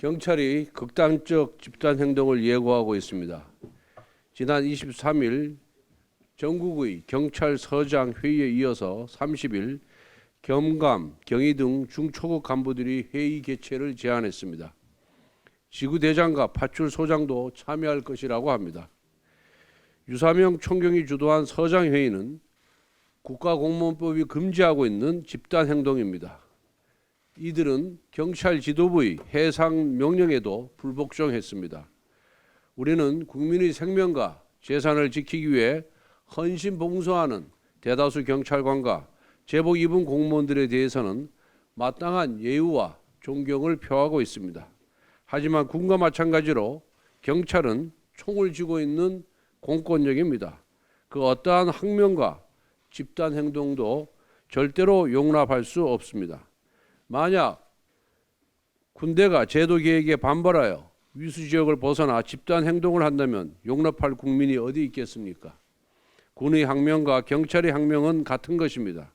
경찰이 극단적 집단 행동을 예고하고 있습니다. 지난 23일 전국의 경찰서장 회의에 이어서 30일 겸감, 경위 등 중초급 간부들이 회의 개최를 제안했습니다. 지구대장과 파출소장도 참여할 것이라고 합니다. 유사명 총경이 주도한 서장회의는 국가공무원법이 금지하고 있는 집단 행동입니다. 이들은 경찰 지도부의 해상 명령에도 불복종했습니다. 우리는 국민의 생명과 재산을 지키기 위해 헌신봉소하는 대다수 경찰관과 제복 입은 공무원들에 대해서는 마땅한 예우와 존경을 표하고 있습니다. 하지만 군과 마찬가지로 경찰은 총을 쥐고 있는 공권력입니다. 그 어떠한 학명과 집단 행동도 절대로 용납할 수 없습니다. 만약 군대가 제도 계획에 반발하여 위수 지역을 벗어나 집단 행동을 한다면 용납할 국민이 어디 있겠습니까? 군의 항명과 경찰의 항명은 같은 것입니다.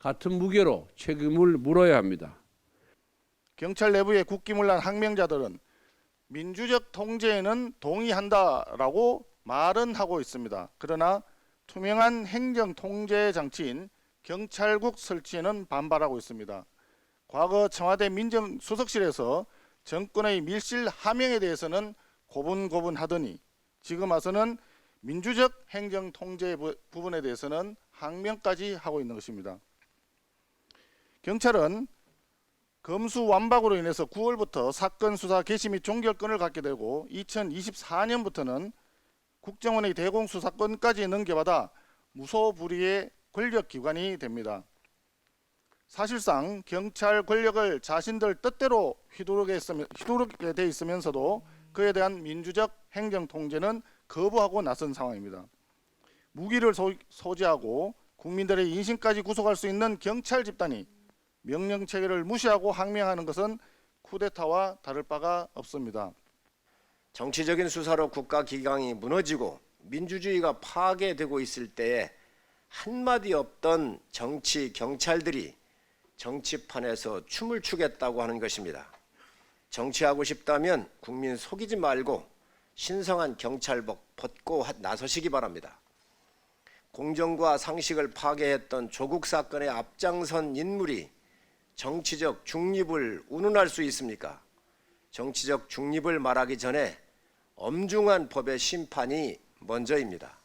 같은 무게로 책임을 물어야 합니다. 경찰 내부의 국기문란 항명자들은 민주적 통제에는 동의한다라고 말은 하고 있습니다. 그러나 투명한 행정 통제 장치인 경찰국 설치에는 반발하고 있습니다. 과거 청와대 민정수석실에서 정권의 밀실 하명에 대해서는 고분고분하더니 지금 와서는 민주적 행정 통제 부- 부분에 대해서는 항명까지 하고 있는 것입니다. 경찰은 검수 완박으로 인해서 9월부터 사건 수사 개시 및 종결권을 갖게 되고 2024년부터는 국정원의 대공 수사권까지 넘겨받아 무소불위의 권력 기관이 됩니다. 사실상 경찰 권력을 자신들 뜻대로 휘두르게, 있으면, 휘두르게 돼 있으면서도 그에 대한 민주적 행정 통제는 거부하고 나선 상황입니다. 무기를 소, 소지하고 국민들의 인신까지 구속할 수 있는 경찰 집단이 명령 체계를 무시하고 항명하는 것은 쿠데타와 다를 바가 없습니다. 정치적인 수사로 국가 기강이 무너지고 민주주의가 파괴되고 있을 때에 한마디 없던 정치 경찰들이 정치판에서 춤을 추겠다고 하는 것입니다. 정치하고 싶다면 국민 속이지 말고 신성한 경찰복 벗고 하- 나서시기 바랍니다. 공정과 상식을 파괴했던 조국 사건의 앞장선 인물이 정치적 중립을 운운할 수 있습니까? 정치적 중립을 말하기 전에 엄중한 법의 심판이 먼저입니다.